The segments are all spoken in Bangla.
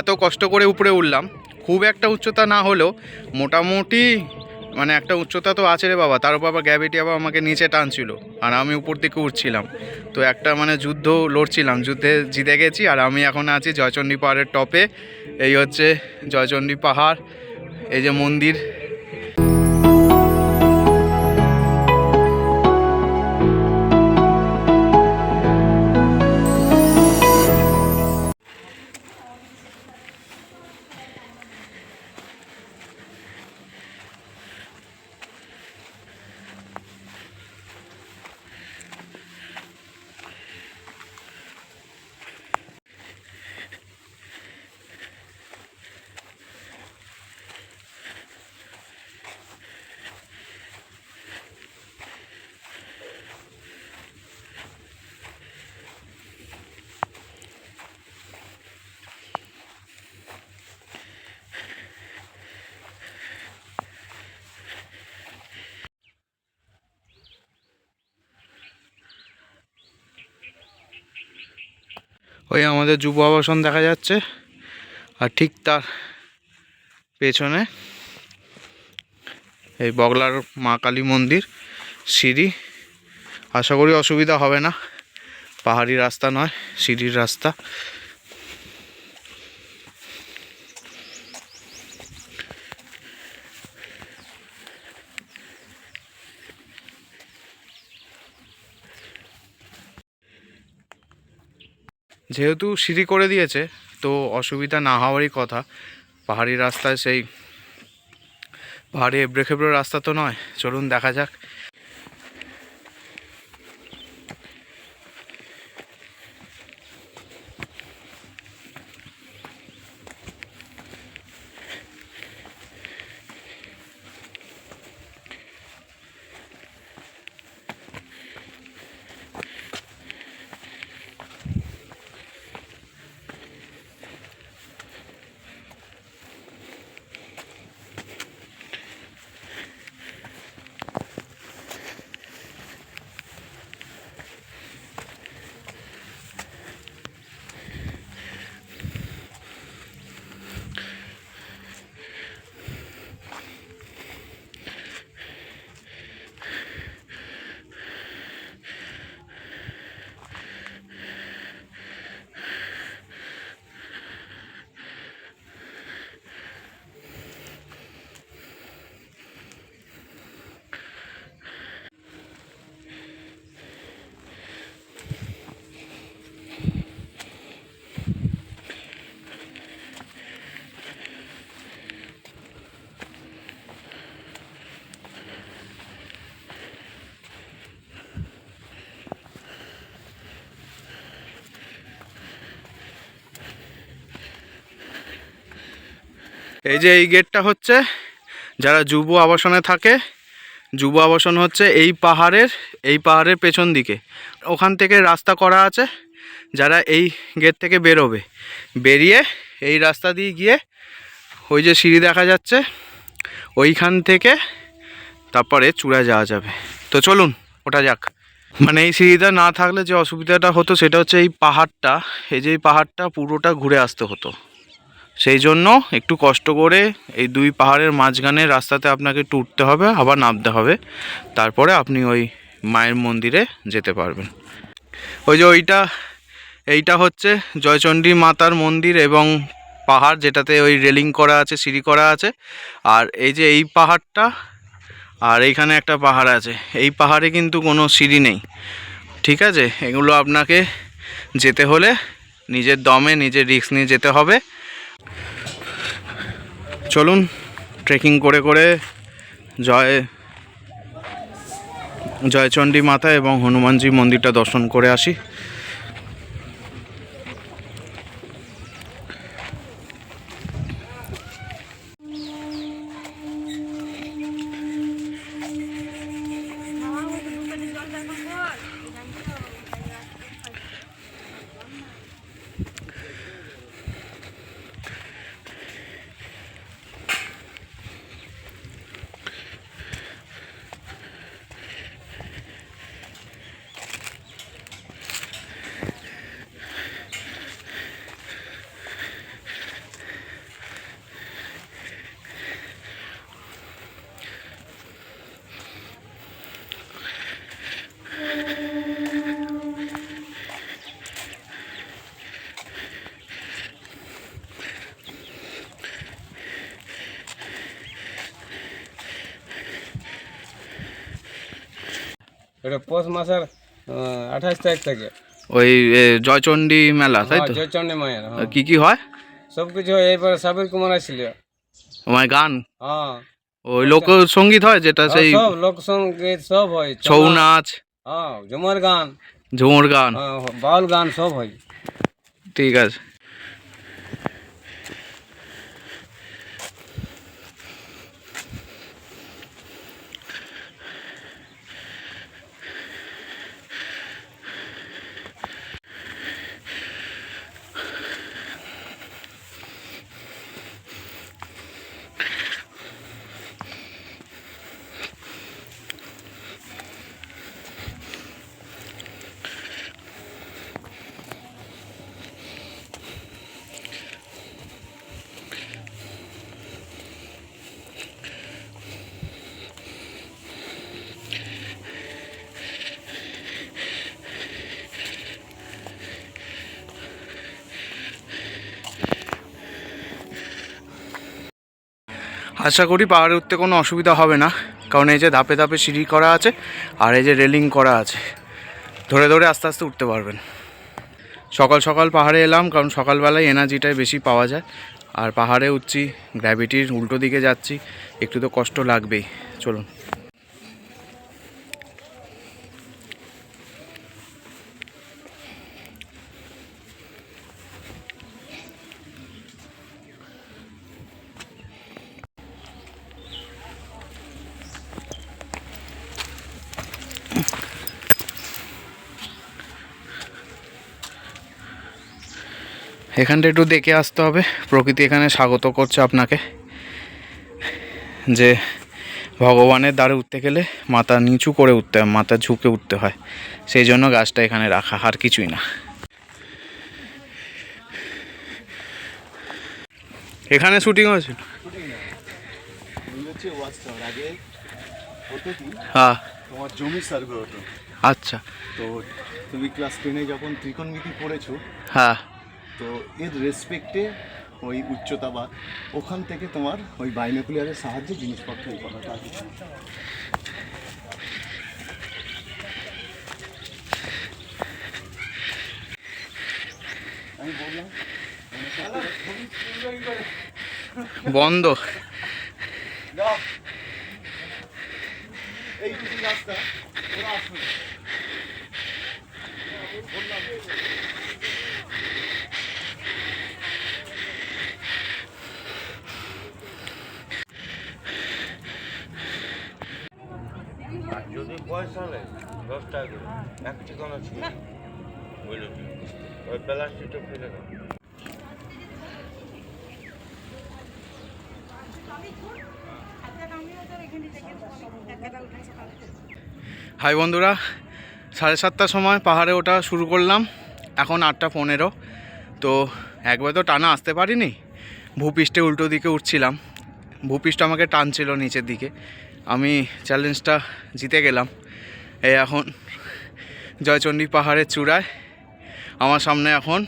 এত কষ্ট করে উপরে উঠলাম। খুব একটা উচ্চতা না হলেও মোটামুটি মানে একটা উচ্চতা তো আছে রে বাবা, তার উপর আবার গ্যাভিটি আবার আমাকে নিচে টানছিল আর আমি উপর দিকে উঠছিলাম। তো একটা মানে যুদ্ধ লড়ছিলাম, যুদ্ধে জিতে গেছি আর আমি এখন আছি জয়চণ্ডী পাহাড়ের টপে। এই হচ্ছে জয়চণ্ডী পাহাড়, এই যে মন্দির ওই আমাদের যুব আবাসন দেখা যাচ্ছে, আর ঠিক তার পেছনে এই বগলার মা কালী মন্দির, সিঁড়ি। আশা করি অসুবিধা হবে না, পাহাড়ি রাস্তা নয়, সিঁড়ির রাস্তা। যেহেতু সিঁড়ি করে দিয়েছে, তো অসুবিধা না হওয়ারই কথা। পাহাড়ি রাস্তায় সেই পাহাড়ি এবড়ে খেবড়ে রাস্তা তো নয়। চলুন দেখা যাক। এই যে এই গেটটা হচ্ছে, যারা যুব আবাসনে থাকে, যুব আবাসন হচ্ছে এই পাহাড়ের এই পাহাড়ের পেছন দিকে। ওখান থেকে রাস্তা করা আছে, যারা এই গেট থেকে বেরোবে। বেরিয়ে এই রাস্তা দিয়ে গিয়ে ওই যে সিঁড়ি দেখা যাচ্ছে, ওইখান থেকে তারপরে চূড়া যাওয়া যাবে। তো চলুন, ওটা যাক। মানে এই সিঁড়িটা না থাকলে যে অসুবিধাটা হতো, সেটা হচ্ছে এই পাহাড়টা, এই যে এই পাহাড়টা পুরোটা ঘুরে আসতে হতো। সেই জন্য একটু কষ্ট করে এই দুই পাহাড়ের মাঝখানে রাস্তাতে আপনাকে উঠতে হবে, আবার নামতে হবে। তারপরে আপনি ওই মায়ের মন্দিরে যেতে পারবেন। ওই যে ওইটা, এইটা হচ্ছে জয়চণ্ডী মাতার মন্দির এবং পাহাড় যেটাতে ওই রেলিং করা আছে, সিঁড়ি করা আছে। আর এই যে এই পাহাড়টা, আর এইখানে একটা পাহাড় আছে। এই পাহাড়ে কিন্তু কোনো সিঁড়ি নেই। ঠিক আছে? এগুলো আপনাকে যেতে হলে নিজের দমে, নিজের রিস্ক নিয়ে যেতে হবে। চলুন ট্রেকিং করে করে জয় জয়চণ্ডী মাতা এবং হনুমানজি মন্দিরটা দর্শন করে আসি। এটা পৌষ মাসের আঠাশ তারিখ থেকে। ওই এ, জয়চণ্ডী মেলা তাই তো? জয়চন্ডী মায়ের হ্যাঁ। কি কি হয়? সব কিছু হয় এইবার সাবির কুমার আসছিল। মানে গান? হ্যাঁ। ওই লোক সংগীত হয় যেটা সেই সব লোকসঙ্গীত সব হয় ছৌ নাচ? হ্যাঁ ঝুমার গান। ঝুমুর গান। হ্যাঁ, বাউল গান সব হয়। ঠিক আছে। আশা করি পাহাড়ে উঠতে কোনো অসুবিধা হবে না। কারণ এই যে ধাপে ধাপে সিঁড়ি করা আছে আর এই যে রেলিং করা আছে। ধরে ধরে আস্তে আস্তে উঠতে পারবেন। সকাল সকাল পাহাড়ে এলাম, কারণ সকালবেলায় এনার্জিটাই বেশি পাওয়া যায়। আর পাহাড়ে উঠছি গ্র্যাভিটির উল্টো দিকে যাচ্ছি, একটু তো কষ্ট লাগবেই। চলুন। এখানটা একটু দেখে আসতে হবে। প্রকৃতি এখানে স্বাগত করছে আপনাকে। যে ভগবানের দ্বারে উঠতে গেলে মাথা নিচু করে উঠতে হয় মাথা ঝুঁকে উঠতে হয়। সেই জন্য গাছটা এখানে রাখা আর কিছুই না। এখানে শুটিং হয়েছিল? কি হ্যাঁ। তোমার জমি সার্ভে হতো। আচ্ছা। তো তুমি ক্লাস টেনে যখন ত্রিকোণমিতি পড়েছো হ্যাঁ। তো এর রেসপেক্টে ওই উচ্চতা বা ওখান থেকে তোমার ওই বাইনোকুলারের সাহায্যে জিনিসপত্র এই করা তার কিছু আমি বললাম বন্ধ। রাস্তা ওরা আসবে। না। পয়সা দশ টাকা এক ঠিকানা ছিল ওই প্লাস্টিকটা ফেলে হাই বন্ধুরা, সাড়ে সাতটার সময় পাহাড়ে ওঠা শুরু করলাম। এখন আটটা পনেরো। তো একবার তো টানা আসতে পারিনি। ভূপৃষ্ঠে উল্টো দিকে উঠছিলাম। ভূপৃষ্ঠ আমাকে টানছিল নিচের দিকে। আমি চ্যালেঞ্জটা জিতে গেলাম। এই এখন জয়চণ্ডী পাহাড়ের চূড়ায়। আমার সামনে এখন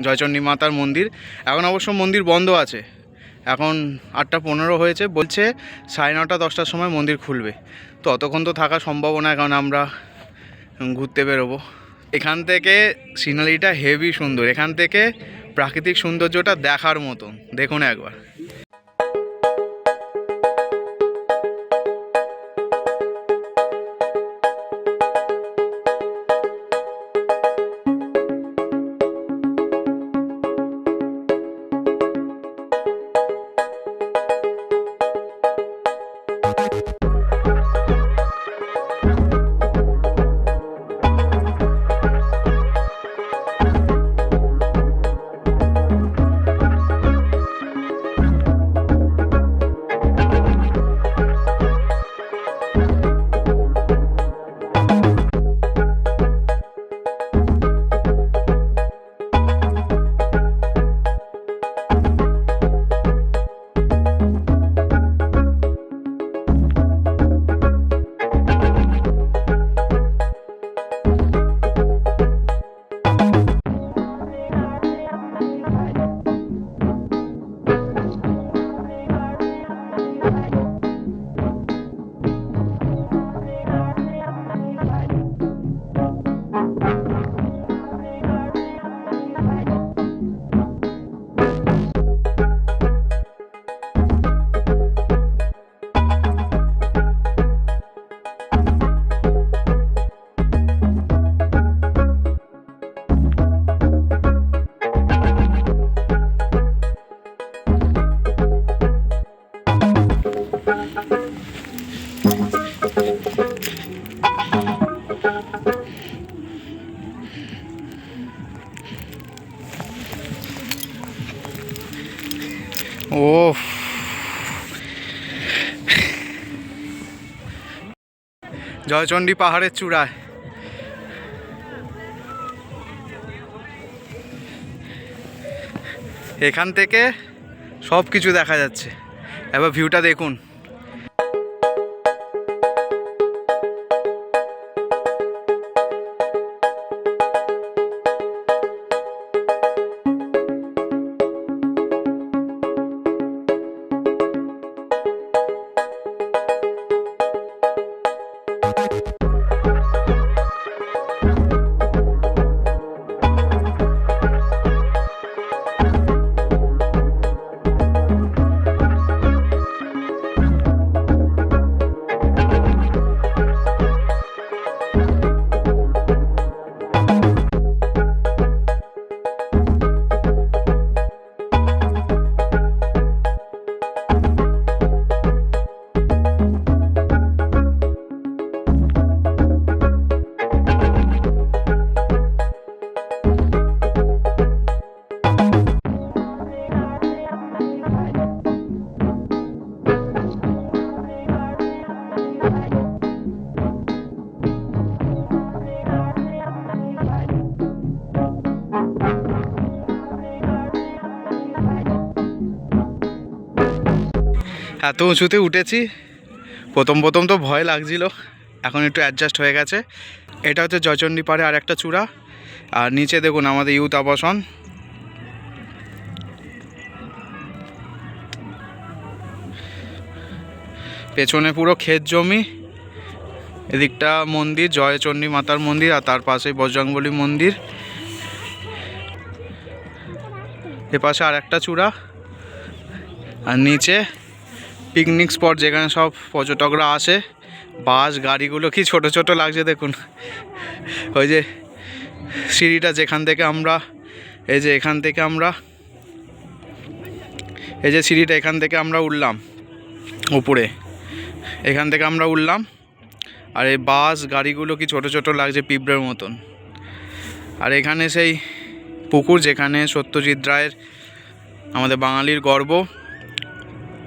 জয়চণ্ডী মাতার মন্দির। এখন অবশ্য মন্দির বন্ধ আছে। এখন আটটা পনেরো হয়েছে। বলছে সাড়ে নটা, দশটার সময় মন্দির খুলবে। তো অতক্ষণ তো থাকা সম্ভব না কারণ আমরা ঘুরতে বেরোবো। এখান থেকে সিনারিটা হেভি সুন্দর। এখান থেকে প্রাকৃতিক সৌন্দর্যটা দেখার মতন। দেখুন একবার। জয়চণ্ডী পাহাড়ের চূড়ায়। এখান থেকে সব কিছু দেখা যাচ্ছে। এবার ভিউটা দেখুন। এত উঁচুতে উঠেছি। প্রথম প্রথম তো ভয় লাগছিল, এখন একটু অ্যাডজাস্ট হয়ে গেছে। এটা হচ্ছে জয়চণ্ডী পাড়ে আর একটা চূড়া, আর নিচে দেখুন আমাদের ইউথ আবাসন। পেছনে পুরো ক্ষেত জমি, এদিকটা মন্দির, জয়চণ্ডী মাতার মন্দির, আর তার পাশেই বজরংবলী মন্দির। এ পাশে আর একটা চূড়া, আর নিচে পিকনিক স্পট যেখানে সব পর্যটকরা আসে। বাস, গাড়িগুলো কি ছোট ছোট লাগছে দেখুন। ওই যে সিঁড়িটা যেখান থেকে আমরা, এই যে এখান থেকে আমরা, এই যে সিঁড়িটা এখান থেকে আমরা উঠলাম, উপরে। এখান থেকে আমরা উঠলাম, আর এই বাস, গাড়িগুলো কি ছোট ছোট লাগছে পিঁপড়ের মতন। আর এখানে সেই পুকুর যেখানে সত্যজিৎ রায়ের, আমাদের বাঙালির গর্ব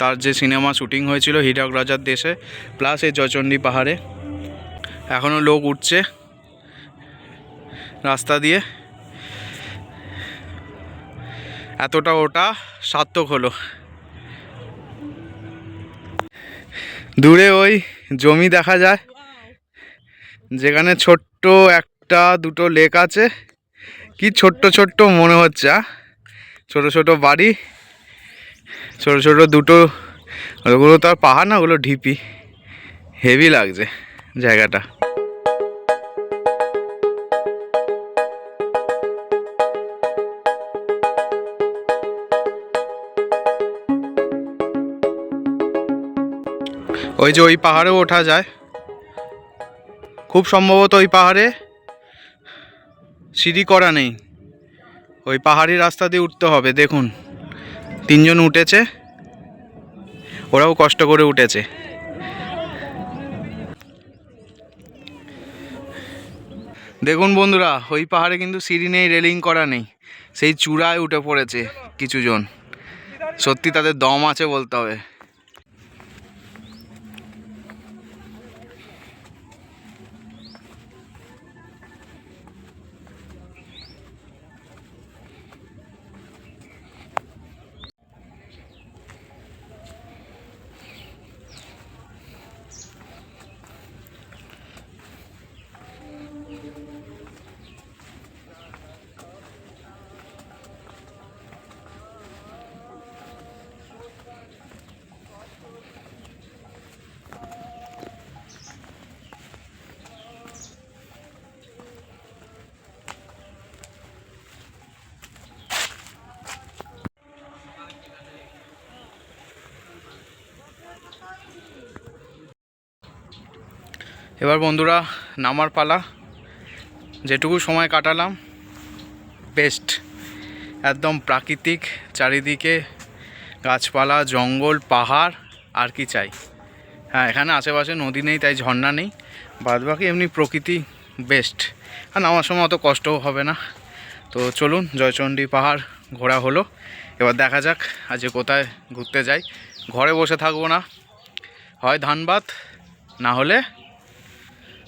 তার যে সিনেমা শুটিং হয়েছিল হীরক রাজার দেশে, প্লাস এই জয়চণ্ডী পাহাড়ে। এখনও লোক উঠছে রাস্তা দিয়ে। এতটা ওটা সার্থক হলো। দূরে ওই জমি দেখা যায়, যেখানে ছোট্ট একটা দুটো লেক আছে। কি ছোট্ট ছোট্ট মনে হচ্ছে? ছোট ছোট বাড়ি। ছোট ছোট দুটো, ওগুলো তো আর পাহাড় না, ওগুলো ঢিপি। হেভি লাগছে জায়গাটা। ওই যে ওই পাহাড়েও ওঠা যায়। খুব সম্ভবত ওই পাহাড়ে সিঁড়ি করা নেই। ওই পাহাড়ি রাস্তা দিয়ে উঠতে হবে, দেখুন। তিনজন উঠেছে। ওরাও কষ্ট করে উঠেছে। দেখুন বন্ধুরা, ওই পাহাড়ে কিন্তু সিঁড়ি নেই, রেলিং করা নেই। সেই চূড়ায় উঠে পড়েছে কিছুজন। সত্যি তাদের দম আছে বলতে হবে। এবার বন্ধুরা, নামার পালা। যেটুকু সময় কাটালাম বেস্ট একদম প্রাকৃতিক, চারিদিকে গাছপালা, জঙ্গল, পাহাড়, আর কি চাই। হ্যাঁ এখানে আশেপাশে নদী নেই, তাই ঝর্ণা নেই। বাদবাকি এমনি প্রকৃতি বেস্ট আর নামার সময় অত কষ্টও হবে না। তো চলুন, জয়চণ্ডী পাহাড় ঘোরা হলো। এবার দেখা যাক আজকে কোথায় ঘুরতে যাই। ঘরে বসে থাকব না। হয় ধানবাদ, না হলে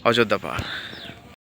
অযোধ্যা পাহাড়।